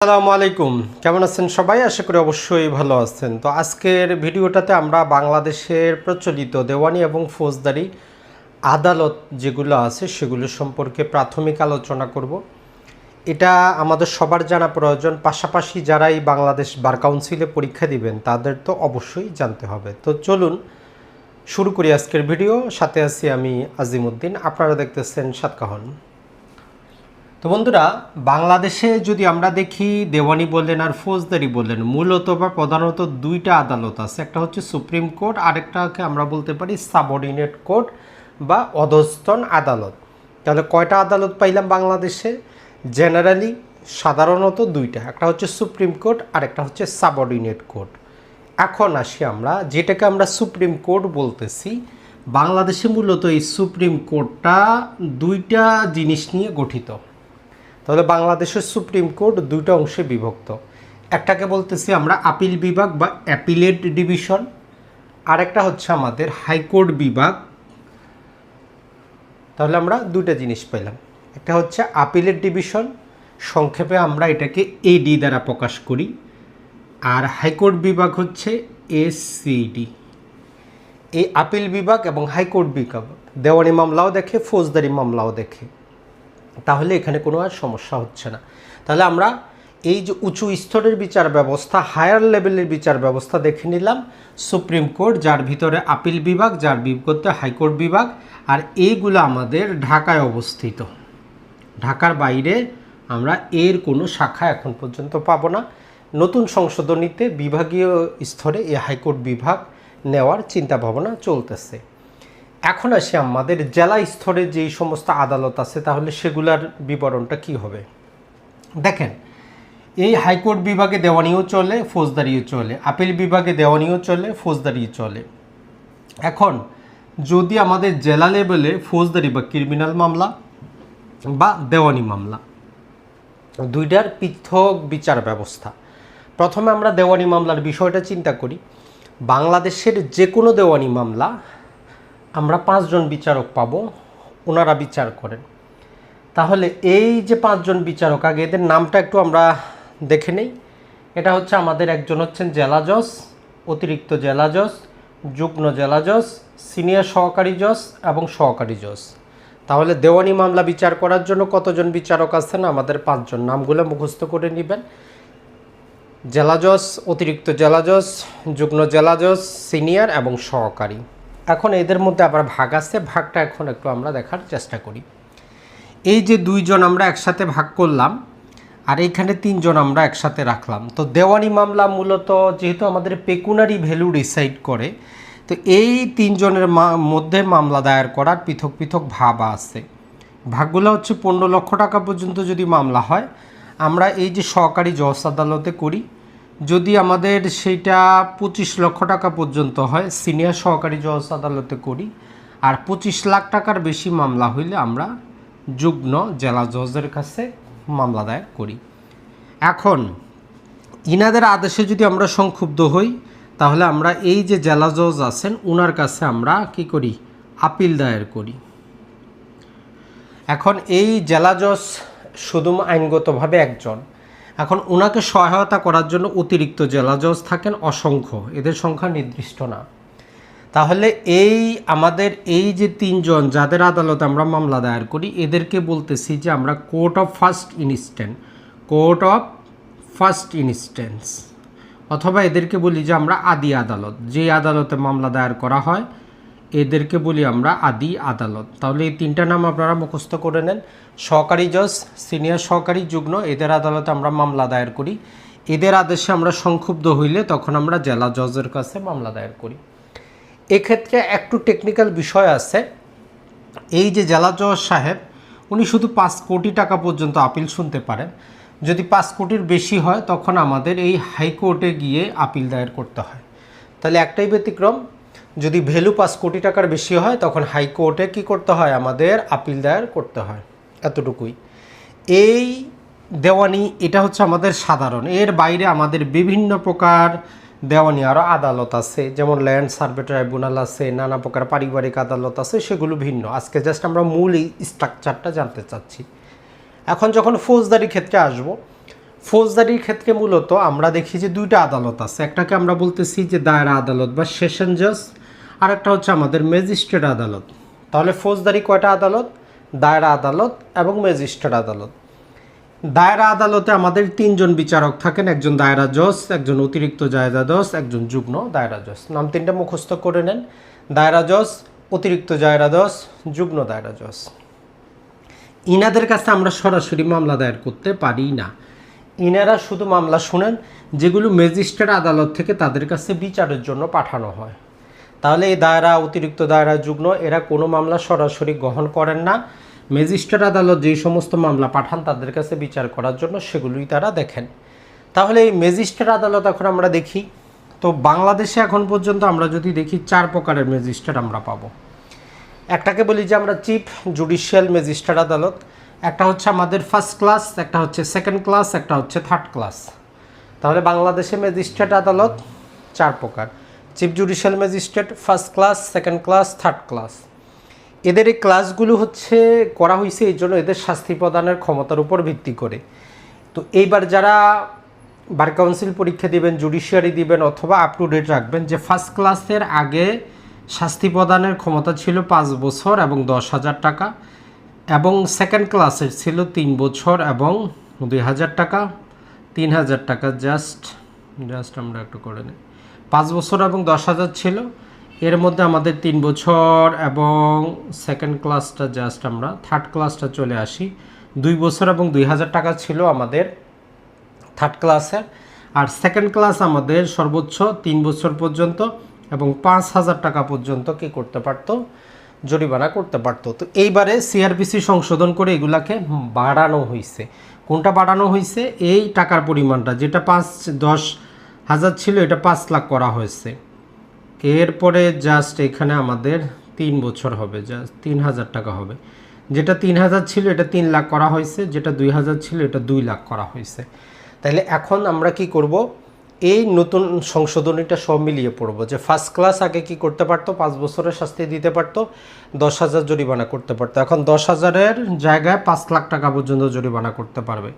আসসালামু আলাইকুম। কেমন আছেন সবাই? আশা করি অবশ্যই ভালো আছেন। তো আজকের ভিডিওটাতে আমরা বাংলাদেশের প্রচলিত দেওয়ানি এবং ফৌজদারি আদালত যেগুলো আছে সেগুলো সম্পর্কে প্রাথমিক আলোচনা করব। এটা আমাদের সবার জানা প্রয়োজন। পাশাপাশি যারা এই বাংলাদেশ বার কাউন্সিলে পরীক্ষা দিবেন, তাদের তো অবশ্যই জানতে হবে। তো চলুন শুরু করি আজকের ভিডিও। সাথে আছি আমি আজিমুদ্দিন। আপনারা দেখতেছেন সাতকাহন। তো বন্ধুরা, বাংলাদেশে যদি আমরা দেখি, দেওয়ানি বললেন আর ফৌজদারি বললেন, মূলত বা প্রধানত দুইটা আদালত আছে। একটা হচ্ছে সুপ্রিম কোর্ট, আরেকটাকে আমরা বলতে পারি সাবঅর্ডিনেট কোর্ট বা অধস্তন আদালত। তাহলে কয়টা আদালত পাইলাম বাংলাদেশে? জেনারেলি সাধারণত দুইটা, একটা হচ্ছে সুপ্রিম কোর্ট, আরেকটা হচ্ছে সাবঅর্ডিনেট কোর্ট। এখন আসি আমরা, যেটাকে আমরা সুপ্রিম কোর্ট বলতেছি। বাংলাদেশে মূলত এই সুপ্রিম কোর্টটা দুইটা জিনিস নিয়ে গঠিত। তাহলে বাংলাদেশের সুপ্রিম কোর্ট দুইটা অংশে বিভক্ত। একটাকে বলতেছি আমরা আপিল বিভাগ বা অ্যাপিলেট ডিভিশন, আরেকটা হচ্ছে আমাদের হাইকোর্ট বিভাগ। তাহলে আমরা দুইটা জিনিস পেলাম। একটা হচ্ছে আপিলেট ডিভিশন, সংক্ষেপে আমরা এটাকে এডি দ্বারা প্রকাশ করি। আর হাইকোর্ট বিভাগ হচ্ছে এসসিডি এই আপিল বিভাগ এবং হাইকোর্ট বিভাগ, দেওয়ানি মামলাও দেখে, ফৌজদারি মামলাও দেখে। তাহলে এখানে কোনো আর সমস্যা হচ্ছে না। তাহলে আমরা এই যে উঁচু স্তরের বিচার ব্যবস্থা, হায়ার লেভেলের বিচার ব্যবস্থা দেখে নিলাম। সুপ্রিম কোর্ট, যার ভিতরে আপিল বিভাগ, যার বিপরীতে হাইকোর্ট বিভাগ, আর এইগুলো আমাদের ঢাকায় অবস্থিত। ঢাকার বাইরে আমরা এর কোনো শাখা এখন পর্যন্ত পাবো না। নতুন সংশোধনীতে বিভাগীয় স্তরে এই হাইকোর্ট বিভাগ নেওয়ার চিন্তা ভাবনা চলতেছে। এখন আসি আমাদের জেলা স্তরে যেই সমস্ত আদালত আছে, তাহলে সেগুলার বিবরণটা কি হবে? দেখেন, এই হাইকোর্ট বিভাগে দেওয়ানিও চলে, ফৌজদারিও চলে। আপিল বিভাগে দেওয়ানিও চলে, ফৌজদারিও চলে। এখন, যদি আমাদের জেলা লেভেলে ফৌজদারি বা ক্রিমিনাল মামলা বা দেওয়ানি মামলা, দুইটার পৃথক বিচার ব্যবস্থা। প্রথমে আমরা দেওয়ানি মামলার বিষয়টা চিন্তা করি। বাংলাদেশের যে কোনো দেওয়ানি মামলা আমরা পাঁচজন বিচারক পাব, ওনারা বিচার করেন। তাহলে এই যে পাঁচজন বিচারক, আগে এদের নামটা একটু আমরা দেখে নেই। এটা হচ্ছে আমাদের একজন হচ্ছেন জেলা জজ, অতিরিক্ত জেলা জজ, যুগ্ম জেলা জজ, সিনিয়র সহকারী জজ এবং সহকারী জজ। তাহলে দেওয়ানি মামলা বিচার করার জন্য কতজন বিচারক আছেন? আমাদের পাঁচজন নামগুলো মুখস্থ করে নেবেন। জেলা জজ, অতিরিক্ত জেলা জজ, যুগ্ম জেলা জজ, সিনিয়র এবং সহকারী। এখন এদের মধ্যে আবার ভাগ আছে, ভাগটা এখন একটু আমরা দেখার চেষ্টা করি। এই যে দুইজন আমরা একসাথে ভাগ করলাম, আর এইখানে তিনজন আমরা একসাথে রাখলাম। তো দেওয়ানি মামলা মূলত যেহেতু আমাদের পেকুনারি ভ্যালু ডিসাইড করে, তো এই তিনজনের মধ্যে মামলা দায়ের করার পৃথক পৃথক ভাব আছে। ভাগগুলো হচ্ছে পনেরো লক্ষ টাকা পর্যন্ত যদি মামলা হয়, আমরা এই যে সহকারী জজ আদালতে করি যদি আমাদের সেইটা পঁচিশ লক্ষ টাকা পর্যন্ত হয় সিনিয়র সহকারী জজ আদালতে করি, আর পঁচিশ লাখ টাকার বেশি মামলা হইলে আমরা যুগ্ম জেলা জজের কাছে মামলা দায়ের করি। এখন, ইনাদের আদেশে যদি আমরা সংক্ষুব্ধ হই, তাহলে আমরা এই যে জেলা জজ আছেন ওনার কাছে আমরা কি করি? আপিল দায়ের করি। এখন এই জেলা জজ শুধু আইনগতভাবে একজন এখন ওনাকে সহায়তা করার জন্য অতিরিক্ত জেলা জজ থাকেন অসংখ্য। এদের সংখ্যা নির্দিষ্ট না। তাহলে এই আমাদের এই যে তিনজন যাদের আদালতে আমরা মামলা দায়ের করি, এদেরকে বলতেছি যে আমরা court of first instant court of first instance অথবা এদেরকে বলি যে আমরা আদি আদালত যে আদালতে মামলা দায়ের করা হয় এদেরকে বলি আমরা আদি আদালত। তাহলে এই তিনটা নাম আপনারা মুখস্থ করে নেন। সহকারী জজ, সিনিয়র সহকারী যুগ্ম, এদের আদালতে আমরা মামলা দায়ের করি। এদের আদেশে আমরা সংক্ষুব্ধ হইলে তখন আমরা জেলা জজের কাছে মামলা দায়ের করি। এক্ষেত্রে একটু টেকনিক্যাল বিষয় আছে। এই যে জেলা জজ সাহেব, উনি শুধু পাঁচ কোটি টাকা পর্যন্ত আপিল শুনতে পারেন। যদি পাঁচ কোটির বেশি হয়, তখন আমাদের এই হাইকোর্টে গিয়ে আপিল দায়ের করতে হয়। তাহলে একটাই ব্যতিক্রম যদি ভ্যালু পাঁচ কোটি টাকার বেশি হয়, তখন হাইকোর্টে কি করতে হয়? আমাদের আপিল দায়ের করতে হয়। এতটুকুই। এই দেওয়ানি, এটা হচ্ছে আমাদের সাধারণ। এর বাইরে আমাদের বিভিন্ন প্রকার দেওয়ানি আরও আদালত আছে, যেমন ল্যান্ড সার্ভে ট্রাইব্যুনাল আছে, নানা প্রকার পারিবারিক আদালত আছে, সেগুলো ভিন্ন। আজকে জাস্ট আমরা মূল স্ট্রাকচারটা জানতে চাচ্ছি। এখন যখন ফৌজদারি ক্ষেত্রে আসব ফৌজদারির ক্ষেত্রে মূলত আমরা দেখি যে দুইটা আদালত আছে। একটাকে আমরা বলতেছি যে দায়রা আদালত বা সেশন জাজ আর একটা হচ্ছে আমাদের ম্যাজিস্ট্রেট আদালত। তাহলে ফৌজদারি কয়টা আদালত? দায়রা আদালত এবং ম্যাজিস্ট্রেট আদালত। দায়রা আদালতে আমাদের তিনজন বিচারক থাকেন, একজন দায়রা জজ, একজন অতিরিক্ত দায়রা জজ, একজন যুগ্ম দায়রা জজ। নাম তিনটা মুখস্থ করে নেন। দায়রা জজ, অতিরিক্ত দায়রা জজ, যুগ্ম দায়রা জজ। ইনাদের কাছে আমরা সরাসরি মামলা দায়ের করতে পারি না। ইনারা শুধু মামলা শুনেন, যেগুলো ম্যাজিস্ট্রেট আদালত থেকে তাদের কাছে বিচারের জন্য পাঠানো হয়। তাহলে এই দায়রা, অতিরিক্ত দায়রা যুগ্ম, এরা কোনো মামলা সরাসরি গ্রহণ করেন না। ম্যাজিস্ট্রেট আদালত যেই সমস্ত মামলা পাঠান তাদের কাছে বিচার করার জন্য সেগুলোই তারা দেখেন। তাহলে এই ম্যাজিস্ট্রেট আদালত এখন আমরা দেখি। তো বাংলাদেশে এখন পর্যন্ত আমরা যদি দেখি, চার প্রকারের ম্যাজিস্ট্রেট আমরা পাবো। একটাকে বলি যে আমরা চিফ জুডিশিয়াল ম্যাজিস্ট্রেট আদালত, একটা হচ্ছে আমাদের ফার্স্ট ক্লাস, একটা হচ্ছে সেকেন্ড ক্লাস, একটা হচ্ছে থার্ড ক্লাস। তাহলে বাংলাদেশে ম্যাজিস্ট্রেট আদালত চার প্রকার। Chief judicial magistrate first class second class third class এদের এই ক্লাসগুলো হচ্ছে, করা হয়েছে এই জন্য এদের শাস্তি প্রদানের ক্ষমতার উপর ভিত্তি করে। তো এইবার যারা বার কাউন্সিল পরীক্ষা দিবেন জুডিশিয়ারি দিবেন অথবা আপ টু ডেট রাখবেন যে ফার্স্ট ক্লাসের আগে শাস্তি প্রদানের ক্ষমতা ছিল পাঁচ বছর এবং দশ হাজার টাকা এবং সেকেন্ড ক্লাসের ছিল তিন বছর এবং দুই হাজার টাকা, তিন হাজার টাকা জাস্ট জাস্ট আমরা একটু করে নিই। পাঁচ বছর এবং দশ হাজার ছিল। এর মধ্যে আমাদের তিন বছর এবং সেকেন্ড ক্লাসটা জাস্ট আমরা থার্ড ক্লাসটা চলে আসি। দুই বছর এবং দুই হাজার টাকা ছিল আমাদের থার্ড ক্লাসের আর সেকেন্ড ক্লাস আমাদের সর্বোচ্চ তিন বছর পর্যন্ত এবং পাঁচ হাজার টাকা পর্যন্ত কি করতে পারতো, জরিমানা করতে পারতো। তো এইবারে সিআরপিসি সংশোধন করে এগুলাকে বাড়ানো হয়েছে কোনটা বাড়ানো হয়েছে এই টাকার পরিমাণটা, যেটা পাঁচ, দশ হাজার ছিল, এটা পাঁচ লাখ করা হয়েছে। এরপরে জাস্ট এখানে আমাদের তিন বছর হবে জাস্ট তিন হাজার টাকা হবে। যেটা তিন হাজার ছিল, এটা তিন লাখ করা হয়েছে, যেটা দুই হাজার ছিল, এটা দুই লাখ করা হয়েছে। তাহলে এখন আমরা কি করব? এই নতুন সংশোধনীটা সব মিলিয়ে পড়ব যে ফার্স্ট ক্লাস আগে কি করতে পারতো? পাঁচ বছরের শাস্তি দিতে পারতো, দশ হাজার জরিমানা করতে পারতো। এখন দশ হাজারের জায়গায় পাঁচ লাখ টাকা পর্যন্ত জরিমানা করতে পারবে।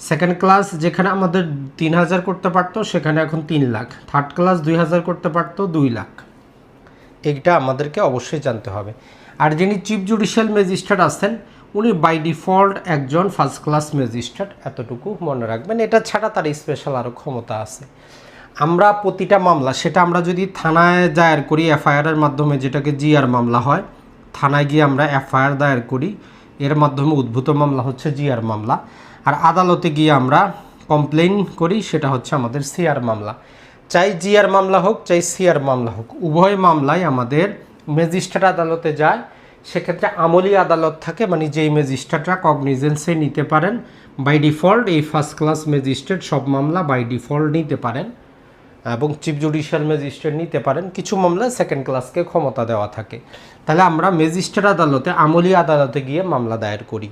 সেকেন্ড ক্লাস যেখানে আমাদের তিন হাজার করতে পারতো, সেখানে এখন তিন লাখ। থার্ড ক্লাস দুই হাজার করতে পারতো, দুই লাখ। এইটা আমাদেরকে অবশ্যই জানতে হবে। আর যিনি চিফ জুডিশিয়াল ম্যাজিস্ট্রেট আছেন, উনি বাই ডিফল্ট একজন ফার্স্ট ক্লাস ম্যাজিস্ট্রেট এতটুকু মনে রাখবেন। এটা ছাড়া তার স্পেশাল আরও ক্ষমতা আছে। আমরা প্রতিটা মামলা, সেটা আমরা যদি থানায় দায়ের করি এফআইআরের মাধ্যমে, যেটাকে জিআর মামলা হয়, থানায় গিয়ে আমরা এফআইআর দায়ের করি, এর মাধ্যমে উদ্ভূত মামলা হচ্ছে জিআর মামলা। আর আদালতে গিয়ে আমরা কমপ্লেন করি, সেটা হচ্ছে আমাদের সিআর মামলা। চাই জিআর মামলা হোক, চাই সিআর মামলা হোক, উভয় মামলায় আমাদের ম্যাজিস্ট্রেট আদালতে যায়। সেক্ষেত্রে আমলি আদালত থাকে মানে যেই ম্যাজিস্ট্রেটরা কগনিজেন্সে নিতে পারেন বাই ডিফল্ট এই ফার্স্ট ক্লাস ম্যাজিস্ট্রেট সব মামলা বাই ডিফল্ট নিতে পারেন, এবং চিফ জুডিশিয়াল ম্যাজিস্ট্রেট নিতে পারেন। কিছু মামলায় সেকেন্ড ক্লাসকে ক্ষমতা দেওয়া থাকে। তাহলে আমরা ম্যাজিস্ট্রেট আদালতে, আমলি আদালতে গিয়ে মামলা দায়ের করি।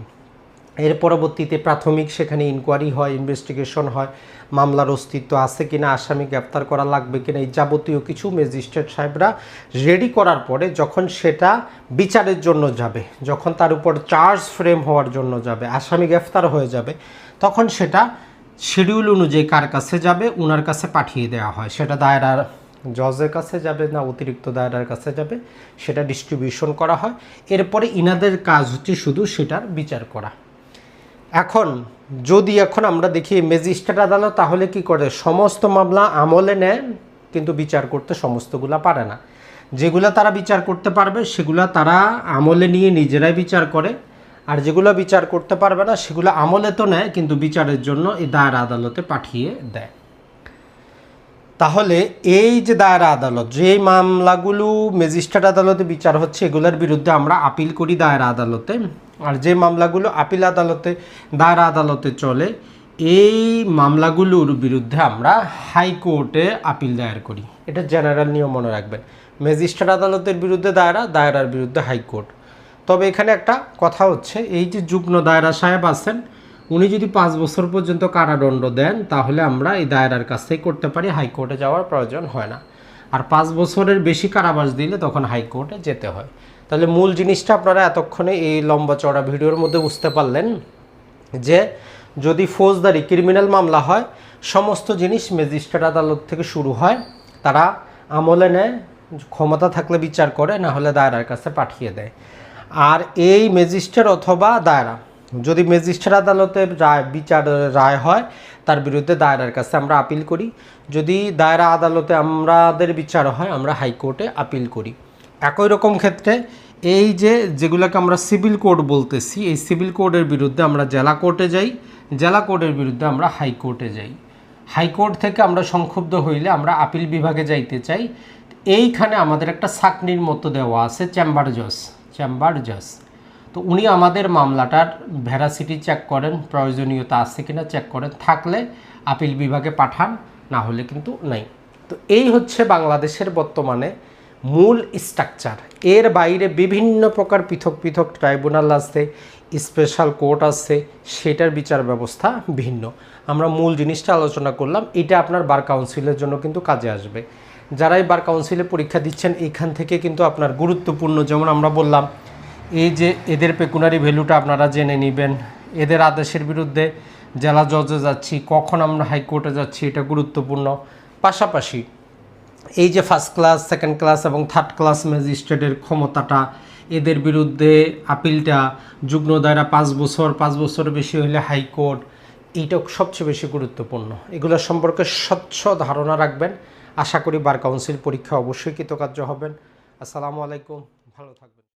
এর পরবর্তীতে প্রাথমিক সেখানে ইনকোয়ারি হয় ইনভেস্টিগেশন হয়, মামলার অস্তিত্ব আছে কিনা, আসামি গ্রেপ্তার করা লাগবে কিনা, এই যাবতীয় কিছু ম্যাজিস্ট্রেট সাহেবরা রেডি করার পরে যখন সেটা বিচারের জন্য যাবে, যখন তার উপর চার্জ ফ্রেম হওয়ার জন্য যাবে, আসামি গ্রেফতার হয়ে যাবে, তখন সেটা শিডিউল অনুযায়ী কার কাছে যাবে ওনার কাছে পাঠিয়ে দেওয়া হয়। সেটা দায়রার জজের কাছে যাবে না, অতিরিক্ত দায়রার কাছে যাবে, সেটা ডিস্ট্রিবিউশন করা হয়। এরপরে ইনাদের কাজ হচ্ছে শুধু সেটার বিচার করা। এখন, যদি এখন আমরা দেখি ম্যাজিস্ট্রেট আদালত, তাহলে কি করে? সমস্ত মামলা আমলে নেয়, কিন্তু বিচার করতে সমস্তগুলা পারে না। যেগুলো তারা বিচার করতে পারবে, সেগুলো তারা আমলে নিয়ে নিজেরাই বিচার করে। আর যেগুলো বিচার করতে পারবে না, সেগুলো আমলে তো নেয়, কিন্তু বিচারের জন্য এই দায়রা আদালতে পাঠিয়ে দেয়। তাহলে এই যে দায়রা আদালত, যে মামলাগুলো ম্যাজিস্ট্রেট আদালতে বিচার হচ্ছে, এগুলোর বিরুদ্ধে আমরা আপিল করি দায়রা আদালতে। আর যে মামলাগুলো আপিল আদালতে দায়রা আদালতে চলে, এই মামলাগুলোর বিরুদ্ধে আমরা হাইকোর্টে আপিল দায়ের করি। এটা জেনারেল নিয়ম মনে রাখবেন। ম্যাজিস্ট্রেট আদালতের বিরুদ্ধে দায়রা, দায়রার বিরুদ্ধে হাইকোর্ট। তবে এখানে একটা কথা হচ্ছে, এই যে যুগ্ম দায়রা সাহেব আছেন, উনি যদি পাঁচ বছর পর্যন্ত কারাদণ্ড দেন, তাহলে আমরা এই দায়রার কাছ থেকে করতে পারি, হাইকোর্টে যাওয়ার প্রয়োজন হয় না। আর পাঁচ বছরের বেশি কারাবাস দিলে তখন হাইকোর্টে যেতে হয়। তাহলে মূল জিনিসটা আপনারা এতক্ষণে এই লম্বা চড়া ভিডিওর মধ্যে বুঝতে পারলেন যে যদি ফৌজদারি, ক্রিমিনাল মামলা হয়, সমস্ত জিনিস ম্যাজিস্ট্রেট আদালত থেকে শুরু হয়, তারা আমলে নেয়, ক্ষমতা থাকলে বিচার করে, না হলে দায়রার কাছে পাঠিয়ে দেয়। আর এই ম্যাজিস্ট্রেট অথবা দায়রা যদি ম্যাজিস্ট্রেট আদালতে রায়, বিচার, রায় হয়, তার বিরুদ্ধে দায়রার কাছে আমরা আপিল করি। যদি দায়রা আদালতে আমাদের বিচার হয়, আমরা হাইকোর্টে আপিল করি। একই রকম ক্ষেত্রে এই যে যেগুলোকে আমরা সিভিল কোড বলতেছি, এই সিভিল কোডের বিরুদ্ধে আমরা জেলা কোর্টে যাই, জেলা কোর্টের বিরুদ্ধে আমরা হাইকোর্টে যাই। হাইকোর্ট থেকে আমরা সংক্ষুব্ধ হইলে আমরা আপিল বিভাগে যাইতে চাই। এইখানে আমাদের একটা সাকনির মতো দেওয়া আছে, চেম্বার জজ চেম্বার জজ। তো উনি আমাদের মামলাটার ভ্যারাসিটি চেক করেন, প্রয়োজনীয়তা আছে কিনা চেক করেন। থাকলে আপিল বিভাগে পাঠান, না হলে কিন্তু নাই। তো এই হচ্ছে বাংলাদেশের বর্তমানে মূল স্ট্রাকচার এর বাইরে বিভিন্ন প্রকার পৃথক পৃথক ট্রাইব্যুনাল আছে স্পেশাল কোর্ট আছে, সেটার বিচার ব্যবস্থা ভিন্ন। আমরা মূল জিনিসটা আলোচনা করলাম, এটা আপনার বার কাউন্সিলের জন্য কিন্তু কাজে আসবে। যারাই বার কাউন্সিলে পরীক্ষা দিচ্ছেন এইখান থেকে কিন্তু আপনার গুরুত্বপূর্ণ, যেমন আমরা বললাম এই যে এদের পেকুনারি ভ্যালুটা আপনারা জেনে নেবেন, এদের আদেশের বিরুদ্ধে জেলা জজে যাচ্ছি, কখন আমরা হাইকোর্টে যাচ্ছি, এটা গুরুত্বপূর্ণ। পাশাপাশি এই যে ফার্স্ট ক্লাস সেকেন্ড ক্লাস এবং থার্ড ক্লাস ম্যাজিস্ট্রেটের ক্ষমতাটা, এদের বিরুদ্ধে আপিলটা যুগ্ম দায়রা পাঁচ বছর পাঁচ বছর বেশি হলে হাইকোর্ট এইটা সবচেয়ে বেশি গুরুত্বপূর্ণ। এগুলো সম্পর্কে স্বচ্ছ ধারণা রাখবেন। আশা করি বার কাউন্সিল পরীক্ষা অবশ্যই কৃতকার্য হবেন। আসসালামু আলাইকুম, ভালো থাকবেন।